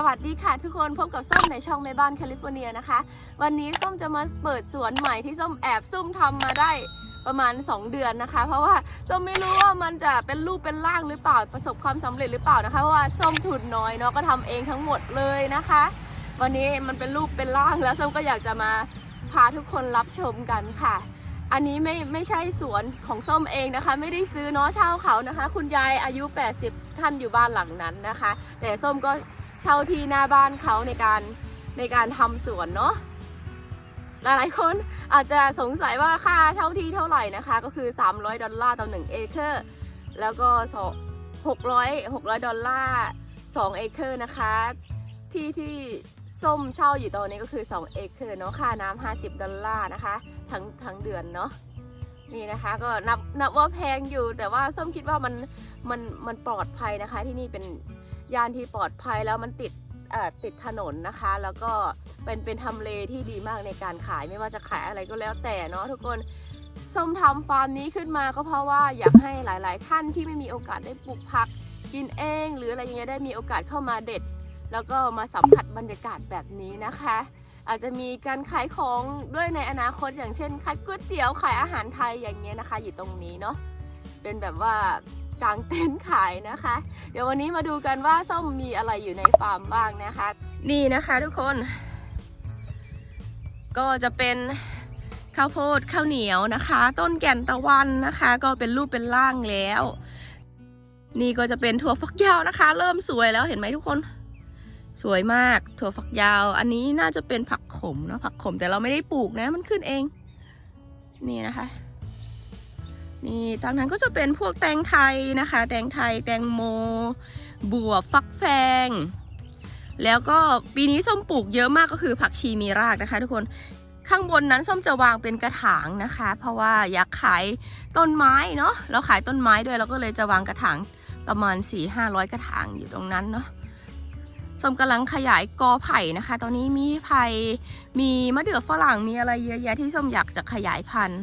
สวัสดีค่ะทุกคนพบกับส้มในช่องแม่บ้านแคลิฟอร์เนียนะคะ วันนี้ส้มจะมาเปิดสวนใหม่ที่ส้มแอบซุ่มทำมาได้ประมาณ 2 เดือนนะคะ เพราะว่าส้มไม่รู้ว่ามันจะเป็นรูปเป็นร่างหรือเปล่าประสบความสำเร็จหรือเปล่านะคะเพราะว่าส้มทุนน้อยเนาะก็ทำเองทั้งหมดเลยนะคะ วันนี้มันเป็นรูปเป็นร่างแล้วส้มก็อยากจะมาพาทุกคนรับชมกันค่ะ อันนี้ไม่ไม่ใช่สวนของส้มเองนะคะ ไม่ได้ซื้อเนาะเช่าเขานะคะ คุณยายอายุ 80 ท่านอยู่บ้านหลังนั้นนะคะ แต่ส้มก็ เช่าที่หน้าบ้านเขาในการในการทำสวนเนาะหลายๆคนอาจจะสงสัยว่าค่าเช่าที่เท่าไหร่นะคะ ก็คือ 300 ดอลลาร์ต่อ 1 เอเคอร์ แล้วก็ 600 600 ดอลลาร์ 2 เอเคอร์นะคะ ที่ที่ส้มเช่าอยู่ตอนนี้ก็คือ 2 เอเคอร์เนาะค่าน้ำ50 ดอลลาร์นะคะ ทั้งทั้งเดือนเนาะนี่นะคะก็นับนับว่าแพงอยู่แต่ว่าส้มคิดว่ามันมันมันปลอดภัยนะคะ ที่นี่เป็น ยานที่ปลอดภัยแล้วมันติดติดถนนนะคะ แล้วก็เป็นเป็นทำเลที่ดีมากในการขายไม่ว่าจะขายอะไรก็แล้วแต่เนาะทุกคนส้มทำฟาร์มนี้ขึ้นมาก็เพราะว่าอยากให้หลาย ๆ ท่านที่ไม่มีโอกาสได้ปลูกผักกินเอง หรืออะไรอย่างเงี้ยได้มีโอกาสเข้ามาเด็ด แล้วก็มาสัมผัสบรรยากาศแบบนี้นะคะ อาจจะมีการขายของด้วยในอนาคตอย่างเช่นขายก๋วยเตี๋ยวขายอาหารไทยอย่างเงี้ยนะคะ อยู่ตรงนี้เนาะเป็นแบบว่า กางเต็นท์ขายนะคะ เดี๋ยววันนี้มาดูกันว่าส้มมีอะไรอยู่ในฟาร์มบ้างนะคะ นี่นะคะทุกคน ก็จะเป็นข้าวโพดข้าวเหนียวนะคะ ต้นแก่นตะวันนะคะ ก็เป็นรูปเป็นร่างแล้ว นี่ก็จะเป็นถั่วฝักยาวนะคะ เริ่มสวยแล้วเห็นไหมทุกคน สวยมากถั่วฝักยาว อันนี้น่าจะเป็นผักขมเนอะผักขมแต่เราไม่ได้ปลูกนะมันขึ้นเอง นี่นะคะ นี่ทางนั้นก็จะเป็นพวกแตงไทยนะคะ แตงไทยแตงโมบวบฟักแฟง แล้วก็ปีนี้ส้มปลูกเยอะมากก็คือผักชีมีรากนะคะ ทุกคนข้างบนนั้นส้มจะวางเป็นกระถางนะคะ เพราะว่าอยากขายต้นไม้เนาะเราขายต้นไม้ด้วยเราก็เลยจะวางกระถางประมาณ 4 5 0 0 กระถางอยู่ตรงนั้นเนาะส้มกำลังขยายกอไผ่นะคะ ตอนนี้มีไผ่มีมะเดื่อฝรั่งมีอะไรเยอะแยะที่ส้มอยากจะขยายพันธุ์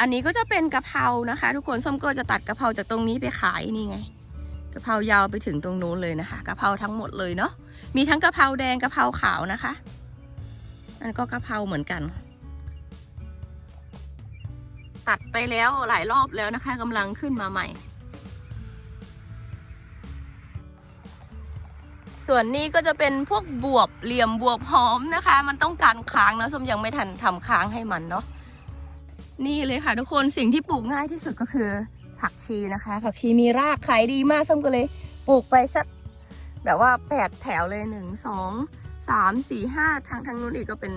อันนี้ก็จะเป็นกะเพรานะคะ ทุกคนส้มก็จะตัดกะเพราจากตรงนี้ไปขายนี่ไงกะเพรายาวไปถึงตรงนู้นเลยนะคะกะเพราทั้งหมดเลยเนาะมีทั้งกะเพราแดงกะเพราขาวนะคะอันก็กะเพราเหมือนกัน ตัดไปแล้วหลายรอบแล้วนะคะกำลังขึ้นมาใหม่ ส่วนนี้ก็จะเป็นพวกบวบเหลี่ยมบวบหอมนะคะ มันต้องการค้างนะส้มยังไม่ทันทำค้างให้มันเนาะ นี่เลยค่ะทุกคนสิ่งที่ปลูกง่ายที่สุดก็คือ ผักชีนะคะ ผักชีมีรากขายดีมากส้มก็เลย ปลูกไปสักแบบว่าแปดแถวเลยหนึ่งสองสามสี่ห้าทางทางนู้นอีกก็เป็น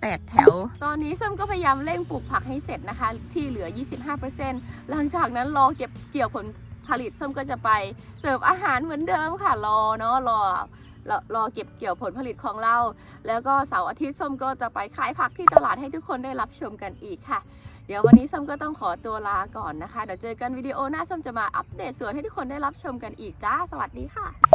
แปดแถว ตอนนี้ส้มก็พยายามเร่งปลูกผักให้เสร็จนะคะ ที่เหลือ 25%หลังจากนั้นรอเก็บเกี่ยวผลผลิตส้มก็จะไปเสิร์ฟอาหารเหมือนเดิมค่ะรอเนาะรอรอ รอเก็บเกี่ยวผลผลิตของเรา แล้วก็เสาร์อาทิตย์ส้มก็จะไปขายผักที่ตลาดให้ทุกคนได้รับชมกันอีกค่ะ เดี๋ยววันนี้ส้มก็ต้องขอตัวลาก่อนนะคะ เดี๋ยวเจอกันวิดีโอหน้าส้มจะมาอัปเดตสวนให้ทุกคนได้รับชมกันอีกจ้า สวัสดีค่ะ